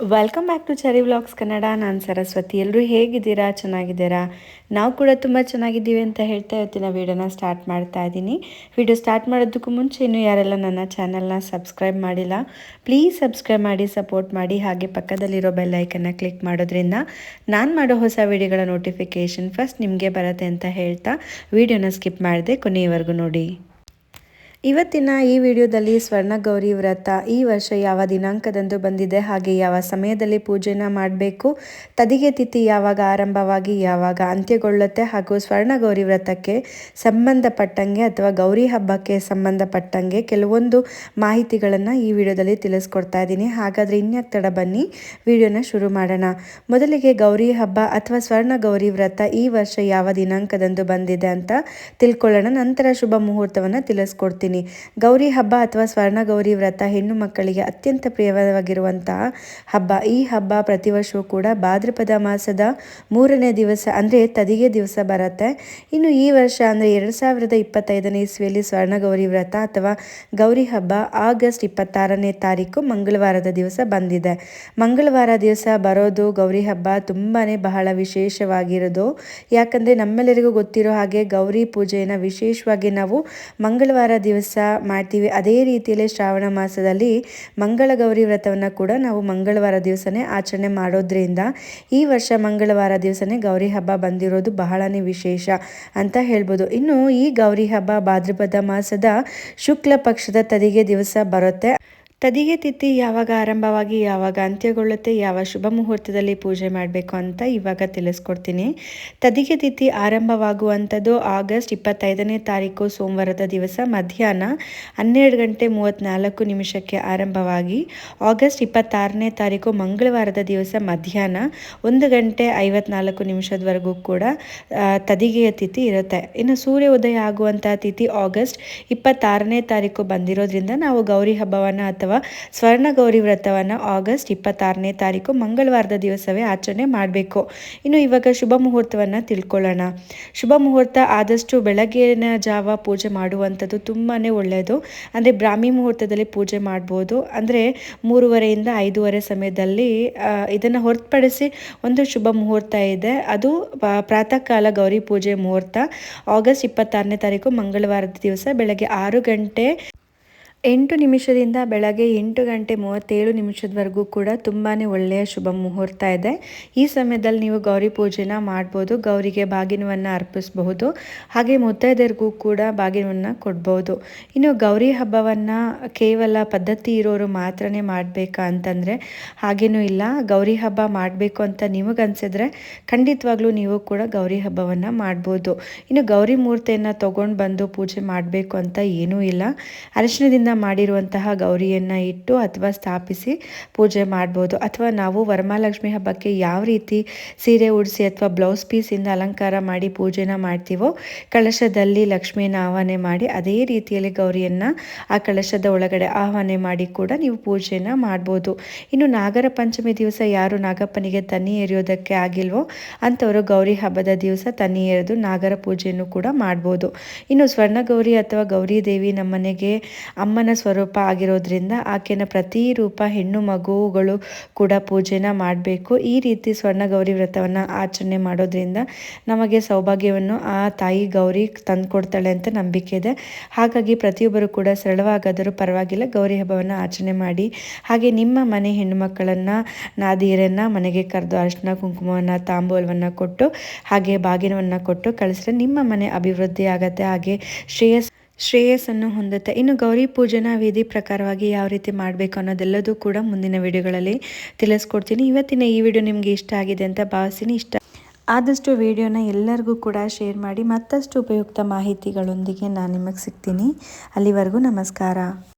Welcome back to cherry vlogs Kannada ನಾನು ಸರಸ್ವತಿ. ಎಲ್ಲರೂ ಹೇಗಿದ್ದೀರಾ? ಚೆನ್ನಾಗಿದ್ದೀರಾ? ನಾವು ಕೂಡ ತುಂಬ ಚೆನ್ನಾಗಿದ್ದೀವಿ ಅಂತ ಹೇಳ್ತಾ ಇವತ್ತಿನ ವೀಡಿಯೋನ ಸ್ಟಾರ್ಟ್ ಮಾಡ್ತಾ ಇದ್ದೀನಿ. ವೀಡಿಯೋ ಸ್ಟಾರ್ಟ್ ಮಾಡೋದಕ್ಕೂ ಮುಂಚೆ ಇನ್ನೂ ಯಾರೆಲ್ಲ ನನ್ನ ಚಾನಲ್ನ ಸಬ್ಸ್ಕ್ರೈಬ್ ಮಾಡಿಲ್ಲ ಪ್ಲೀಸ್ ಸಬ್ಸ್ಕ್ರೈಬ್ ಮಾಡಿ ಸಪೋರ್ಟ್ ಮಾಡಿ. ಹಾಗೆ ಪಕ್ಕದಲ್ಲಿರೋ ಬೆಲ್ ಐಕನ್ನ ಕ್ಲಿಕ್ ಮಾಡೋದ್ರಿಂದ ನಾನು ಮಾಡೋ ಹೊಸ ವೀಡಿಯೋಗಳ ನೋಟಿಫಿಕೇಷನ್ ಫಸ್ಟ್ ನಿಮಗೆ ಬರುತ್ತೆ ಅಂತ ಹೇಳ್ತಾ ವೀಡಿಯೋನ ಸ್ಕಿಪ್ ಮಾಡಿದೆ ಕೊನೆಯವರೆಗೂ ನೋಡಿ. ಇವತ್ತಿನ ಈ ವಿಡಿಯೋದಲ್ಲಿ ಸ್ವರ್ಣ ಗೌರಿ ವ್ರತ ಈ ವರ್ಷ ಯಾವ ದಿನಾಂಕದಂದು ಬಂದಿದೆ, ಹಾಗೆ ಯಾವ ಸಮಯದಲ್ಲಿ ಪೂಜೆನ ಮಾಡಬೇಕು, ತದಿಗೆ ತಿಥಿ ಯಾವಾಗ ಆರಂಭವಾಗಿ ಯಾವಾಗ ಅಂತ್ಯಗೊಳ್ಳುತ್ತೆ, ಹಾಗೂ ಸ್ವರ್ಣ ಗೌರಿ ವ್ರತಕ್ಕೆ ಸಂಬಂಧಪಟ್ಟಂಗೆ ಅಥವಾ ಗೌರಿ ಹಬ್ಬಕ್ಕೆ ಸಂಬಂಧಪಟ್ಟಂಗೆ ಕೆಲವೊಂದು ಮಾಹಿತಿಗಳನ್ನು ಈ ವಿಡಿಯೋದಲ್ಲಿ ತಿಳಿಸ್ಕೊಡ್ತಾ ಇದ್ದೀನಿ. ಹಾಗಾದರೆ ಇನ್ಯಾಕೆ ತಡ ಬನ್ನಿ, ವಿಡಿಯೋನ ಶುರು ಮಾಡೋಣ. ಮೊದಲಿಗೆ ಗೌರಿ ಹಬ್ಬ ಅಥವಾ ಸ್ವರ್ಣ ಗೌರಿ ವ್ರತ ಈ ವರ್ಷ ಯಾವ ದಿನಾಂಕದಂದು ಬಂದಿದೆ ಅಂತ ತಿಳ್ಕೊಳ್ಳೋಣ. ನಂತರ ಶುಭ ಮುಹೂರ್ತವನ್ನು ತಿಳಿಸ್ಕೊಡ್ತೀನಿ. ಗೌರಿ ಹಬ್ಬ ಅಥವಾ ಸ್ವರ್ಣ ಗೌರಿ ವ್ರತ ಹೆಣ್ಣು ಮಕ್ಕಳಿಗೆ ಅತ್ಯಂತ ಪ್ರಿಯವಾಗಿರುವಂತಹ ಹಬ್ಬ. ಈ ಹಬ್ಬ ಪ್ರತಿ ವರ್ಷವೂ ಕೂಡ ಭಾದ್ರಪದ ಮಾಸದ ಮೂರನೇ ದಿವಸ, ಅಂದರೆ ತದಿಗೆ ದಿವಸ ಬರುತ್ತೆ. ಇನ್ನು ಈ ವರ್ಷ, ಅಂದರೆ ಎರಡು ಸಾವಿರದ ಇಪ್ಪತ್ತೈದನೇ ಇಸ್ವಿಯಲ್ಲಿ ಸ್ವರ್ಣ ಗೌರಿ ವ್ರತ ಅಥವಾ ಗೌರಿ ಹಬ್ಬ ಆಗಸ್ಟ್ ಇಪ್ಪತ್ತಾರನೇ ತಾರೀಕು ಮಂಗಳವಾರದ ದಿವಸ ಬಂದಿದೆ. ಮಂಗಳವಾರ ದಿವಸ ಬರೋದು, ಗೌರಿ ಹಬ್ಬ ತುಂಬಾ ಬಹಳ ವಿಶೇಷವಾಗಿರೋದು. ಯಾಕಂದರೆ ನಮ್ಮೆಲ್ಲರಿಗೂ ಗೊತ್ತಿರೋ ಹಾಗೆ ಗೌರಿ ಪೂಜೆಯನ್ನು ವಿಶೇಷವಾಗಿ ನಾವು ಮಂಗಳವಾರ ದಿವಸ ಮಾಡ್ತೀವಿ. ಅದೇ ರೀತಿಯಲ್ಲಿ ಶ್ರಾವಣ ಮಾಸದಲ್ಲಿ ಮಂಗಳ ಗೌರಿ ವ್ರತವನ್ನು ಕೂಡ ನಾವು ಮಂಗಳವಾರ ದಿವಸನೇ ಆಚರಣೆ ಮಾಡೋದ್ರಿಂದ ಈ ವರ್ಷ ಮಂಗಳವಾರ ದಿವಸನೇ ಗೌರಿ ಹಬ್ಬ ಬಂದಿರೋದು ಬಹಳನೇ ವಿಶೇಷ ಅಂತ ಹೇಳ್ಬೋದು. ಇನ್ನು ಈ ಗೌರಿ ಹಬ್ಬ ಭಾದ್ರಪದ ಮಾಸದ ಶುಕ್ಲ ಪಕ್ಷದ ತದಿಗೆ ದಿವಸ ಬರುತ್ತೆ. ತದಿಗೆ ತಿಥಿ ಯಾವಾಗ ಆರಂಭವಾಗಿ, ಯಾವಾಗ ಅಂತ್ಯಗೊಳ್ಳುತ್ತೆ, ಯಾವ ಶುಭ ಮುಹೂರ್ತದಲ್ಲಿ ಪೂಜೆ ಮಾಡಬೇಕು ಅಂತ ಇವಾಗ ತಿಳಿಸ್ಕೊಡ್ತೀನಿ. ತದಿಗೆ ತಿಥಿ ಆರಂಭವಾಗುವಂಥದ್ದು ಆಗಸ್ಟ್ ಇಪ್ಪತ್ತೈದನೇ ತಾರೀಕು, ಸೋಮವಾರದ ದಿವಸ ಮಧ್ಯಾಹ್ನ ಹನ್ನೆರಡು ಗಂಟೆ ಮೂವತ್ತ್ನಾಲ್ಕು ನಿಮಿಷಕ್ಕೆ ಆರಂಭವಾಗಿ, ಆಗಸ್ಟ್ ಇಪ್ಪತ್ತಾರನೇ ತಾರೀಕು ಮಂಗಳವಾರದ ದಿವಸ ಮಧ್ಯಾಹ್ನ ಒಂದು ಗಂಟೆ ಐವತ್ನಾಲ್ಕು ನಿಮಿಷದವರೆಗೂ ಕೂಡ ತದಿಗೆಯ ತಿಥಿ ಇರುತ್ತೆ. ಇನ್ನು ಸೂರ್ಯ ಉದಯ ಆಗುವಂತಹ ತಿಥಿ ಆಗಸ್ಟ್ ಇಪ್ಪತ್ತಾರನೇ ತಾರೀಕು ಬಂದಿರೋದ್ರಿಂದ ನಾವು ಗೌರಿ ಹಬ್ಬವನ್ನು ಅಥವಾ ಸ್ವರ್ಣ ಗೌರಿ ವ್ರತವನ್ನು ಆಗಸ್ಟ್ ಇಪ್ಪತ್ತಾರನೇ ತಾರೀಕು ಮಂಗಳವಾರದ ದಿವಸವೇ ಆಚರಣೆ ಮಾಡಬೇಕು. ಇನ್ನು ಇವಾಗ ಶುಭ ಮುಹೂರ್ತವನ್ನು ತಿಳ್ಕೊಳ್ಳೋಣ. ಶುಭ ಮುಹೂರ್ತ ಆದಷ್ಟು ಬೆಳಗ್ಗಿನ ಜಾವ ಪೂಜೆ ಮಾಡುವಂಥದ್ದು ತುಂಬಾ ಒಳ್ಳೆಯದು ಅಂದರೆ ಬ್ರಾಹ್ಮಿ ಮುಹೂರ್ತದಲ್ಲಿ ಪೂಜೆ ಮಾಡ್ಬೋದು. ಅಂದರೆ ಮೂರುವರೆಯಿಂದ ಐದೂವರೆ ಸಮಯದಲ್ಲಿ ಇದನ್ನು ಹೊರತುಪಡಿಸಿ ಒಂದು ಶುಭ ಮುಹೂರ್ತ ಇದೆ. ಅದು ಪ್ರಾತಃ ಕಾಲ ಗೌರಿ ಪೂಜೆ ಮುಹೂರ್ತ. ಆಗಸ್ಟ್ ಇಪ್ಪತ್ತಾರನೇ ತಾರೀಕು ಮಂಗಳವಾರದ ದಿವಸ ಬೆಳಗ್ಗೆ ಆರು ಗಂಟೆ ಎಂಟು ನಿಮಿಷದಿಂದ ಬೆಳಗ್ಗೆ ಎಂಟು ಗಂಟೆ ಮೂವತ್ತೇಳು ನಿಮಿಷದವರೆಗೂ ಕೂಡ ತುಂಬಾ ಒಳ್ಳೆಯ ಶುಭ ಮುಹೂರ್ತ ಇದೆ. ಈ ಸಮಯದಲ್ಲಿ ನೀವು ಗೌರಿ ಪೂಜೆನ ಮಾಡ್ಬೋದು, ಗೌರಿಗೆ ಬಾಗಿನವನ್ನು ಅರ್ಪಿಸಬಹುದು, ಹಾಗೆ ಮುತ್ತೈದೆಯರಿಗೂ ಕೂಡ ಬಾಗಿನವನ್ನು ಕೊಡ್ಬೋದು. ಇನ್ನು ಗೌರಿ ಹಬ್ಬವನ್ನು ಕೇವಲ ಪದ್ಧತಿ ಇರೋರು ಮಾತ್ರನೇ ಮಾಡಬೇಕಾ ಅಂತಂದರೆ ಹಾಗೇನೂ ಇಲ್ಲ. ಗೌರಿ ಹಬ್ಬ ಮಾಡಬೇಕು ಅಂತ ನಿಮಗನ್ಸಿದ್ರೆ ಖಂಡಿತವಾಗ್ಲೂ ನೀವು ಕೂಡ ಗೌರಿ ಹಬ್ಬವನ್ನು ಮಾಡ್ಬೋದು. ಇನ್ನು ಗೌರಿ ಮೂರ್ತಿಯನ್ನು ತೊಗೊಂಡು ಬಂದು ಪೂಜೆ ಮಾಡಬೇಕು ಅಂತ ಏನೂ ಇಲ್ಲ. ಅರಿಶಿಣದಿಂದ ಮಾಡಿರುವಂತಹ ಗೌರಿಯನ್ನು ಇಟ್ಟು ಅಥವಾ ಸ್ಥಾಪಿಸಿ ಪೂಜೆ ಮಾಡ್ಬೋದು. ಅಥವಾ ನಾವು ವರಮಹಾಲಕ್ಷ್ಮಿ ಹಬ್ಬಕ್ಕೆ ಯಾವ ರೀತಿ ಸೀರೆ ಉಡಿಸಿ ಅಥವಾ ಬ್ಲೌಸ್ ಪೀಸಿಂದ ಅಲಂಕಾರ ಮಾಡಿ ಪೂಜೆನ ಮಾಡ್ತೀವೋ, ಕಳಶದಲ್ಲಿ ಲಕ್ಷ್ಮಿನ ಆಹ್ವಾನೆ ಮಾಡಿ ಅದೇ ರೀತಿಯಲ್ಲಿ ಗೌರಿಯನ್ನು ಆ ಕಳಶದ ಒಳಗಡೆ ಆಹ್ವಾನೆ ಮಾಡಿ ಕೂಡ ನೀವು ಪೂಜೆನ ಮಾಡ್ಬೋದು. ಇನ್ನು ನಾಗರ ಪಂಚಮಿ ದಿವಸ ಯಾರು ನಾಗಪ್ಪನಿಗೆ ತನ್ನಿ ಎರೆಯೋದಕ್ಕೆ ಆಗಿಲ್ವೋ ಅಂಥವರು ಗೌರಿ ಹಬ್ಬದ ದಿವಸ ತನ್ನಿ ಎರೆದು ನಾಗರ ಪೂಜೆಯನ್ನು ಕೂಡ ಮಾಡ್ಬೋದು. ಇನ್ನು ಸ್ವರ್ಣ ಗೌರಿ ಅಥವಾ ಗೌರಿ ದೇವಿ ನಮ್ಮನೆಗೆ ಅಮ್ಮನ ಸ್ವರೂಪ ಆಗಿರೋದ್ರಿಂದ ಆಕೆನ ಪ್ರತಿ ರೂಪ ಹೆಣ್ಣು ಮಗುಗಳು ಕೂಡ ಪೂಜೆನ ಮಾಡಬೇಕು. ಈ ರೀತಿ ಸ್ವರ್ಣ ಗೌರಿ ವ್ರತವನ್ನು ಆಚರಣೆ ಮಾಡೋದ್ರಿಂದ ನಮಗೆ ಸೌಭಾಗ್ಯವನ್ನು ಆ ತಾಯಿ ಗೌರಿ ತಂದುಕೊಡ್ತಾಳೆ ಅಂತ ನಂಬಿಕೆ ಇದೆ. ಹಾಗಾಗಿ ಪ್ರತಿಯೊಬ್ಬರು ಕೂಡ ಸರಳವಾಗಾದರೂ ಪರವಾಗಿಲ್ಲ, ಗೌರಿ ಹಬ್ಬವನ್ನು ಆಚರಣೆ ಮಾಡಿ. ಹಾಗೆ ನಿಮ್ಮ ಮನೆ ಹೆಣ್ಣುಮಕ್ಕಳನ್ನು ನಾದಿಯರನ್ನು ಮನೆಗೆ ಕರೆದು ಅರಿಶಿನ ಕುಂಕುಮವನ್ನು, ತಾಂಬೂಲವನ್ನು ಕೊಟ್ಟು, ಹಾಗೆ ಬಾಗಿನವನ್ನು ಕೊಟ್ಟು ಕಳಿಸಿದ್ರೆ ನಿಮ್ಮ ಮನೆ ಅಭಿವೃದ್ಧಿ ಆಗತ್ತೆ. ಹಾಗೆ ಶ್ರೇಯಸ್ ಶ್ರೇಯಸ್ಸನ್ನು ಹೊಂದುತ್ತೆ. ಇನ್ನು ಗೌರಿ ಪೂಜನ ವಿಧಿ ಪ್ರಕಾರವಾಗಿ ಯಾವ ರೀತಿ ಮಾಡಬೇಕು ಅನ್ನೋದೆಲ್ಲದೂ ಕೂಡ ಮುಂದಿನ ವಿಡಿಯೋಗಳಲ್ಲಿ ತಿಳಿಸ್ಕೊಡ್ತೀನಿ. ಇವತ್ತಿನ ಈ ವಿಡಿಯೋ ನಿಮಗೆ ಇಷ್ಟ ಆಗಿದೆ ಅಂತ ಭಾವಿಸಿನಿ ಇಷ್ಟ ಆದಷ್ಟು ವಿಡಿಯೋನ ಎಲ್ಲರಿಗೂ ಕೂಡ ಶೇರ್ ಮಾಡಿ ಮತ್ತಷ್ಟು ಉಪಯುಕ್ತ ಮಾಹಿತಿಗಳೊಂದಿಗೆ ನಾನು ನಿಮಗೆ ಸಿಗ್ತೀನಿ. ಅಲ್ಲಿವರೆಗೂ ನಮಸ್ಕಾರ.